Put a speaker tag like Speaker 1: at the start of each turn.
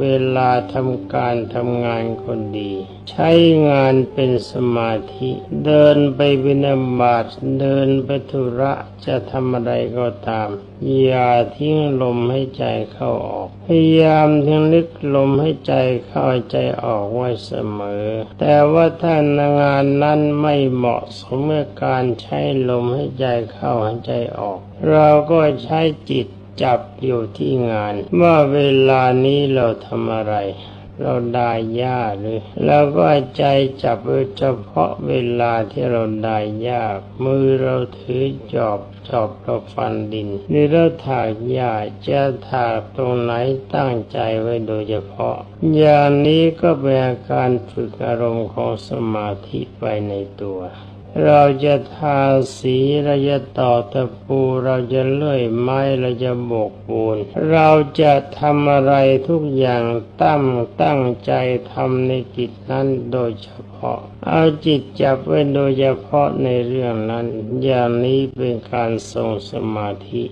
Speaker 1: เวลาทำการทำงานคนดี ใช้งานเป็นสมาธิ เดินไปบินาบาตเดินไปธุระจะทำอะไรก็ตาม อย่าทิ้งลมให้ใจเข้าออก พยายามทิ้งลึกลมให้ใจเข้าใจออกไว้เสมอ แต่ว่าถ้างานนั้นไม่เหมาะสมกับการใช้ลมให้ใจเข้าให้ใจออก เราก็ใช้จิต จับอยู่ที่งาน ว่าเวลานี้เราทำอะไร เราได้ยาหรือเราก็ใจจับไว้เฉพาะเวลาที่เราได้ยามือเราถือจอบจอบเราฟันดินนี่เราถากหญ้าจะถากตรงไหนตั้งใจไว้โดยเฉพาะ อย่างนี้ก็เป็นการฝึกอารมณ์ของสมาธิไปในตัว เราจะทาสีเราจะต่อตะปูเราจะเลื่อยไม้เราจะโบกปูน เราจะทำอะไรทุกอย่างตั้งตั้งใจทำในกิจนั้นโดยเฉพาะ เอาจิตจับไว้โดยเฉพาะในเรื่องนั้น อย่างนี้เป็นการทรงสมาธิ